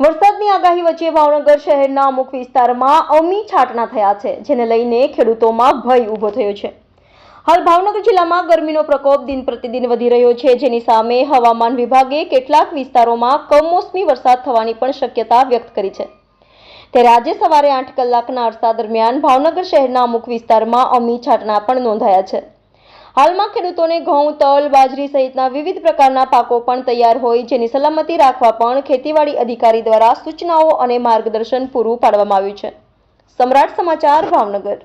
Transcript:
વરસાદની આગાહી વચ્ચે ભાવનગર જિલ્લાના અમુક વિસ્તારોમાં અમી છાંટણા થયા છે, જેને લઈને ખેડૂતોમાં ભય ઊભો થયો છે. હાલ ભાવનગર જિલ્લામાં ગરમીનો પ્રકોપ દિન પ્રતિદિન વધી રહ્યો છે, જેની સામે હવામાન વિભાગે કેટલાક વિસ્તારોમાં કમોસમી વરસાદ થવાની પણ શક્યતા વ્યક્ત કરી છે. ત્યારે આજે સવારે આઠ કલાકના અરસા દરમિયાન ભાવનગર શહેરના અમુક વિસ્તારમાં અમી છાંટણા પણ નોંધાયા છે. હાલમાં ખેડૂતોને ઘઉં, તલ, બાજરી સહિતના વિવિધ પ્રકારના પાકો પણ તૈયાર હોય જેની સલામતી રાખવા પણ ખેતીવાડી અધિકારી દ્વારા સૂચનાઓ અને માર્ગદર્શન પૂરું પાડવામાં આવ્યું છે. સમ્રાટ સમાચાર ભાવનગર.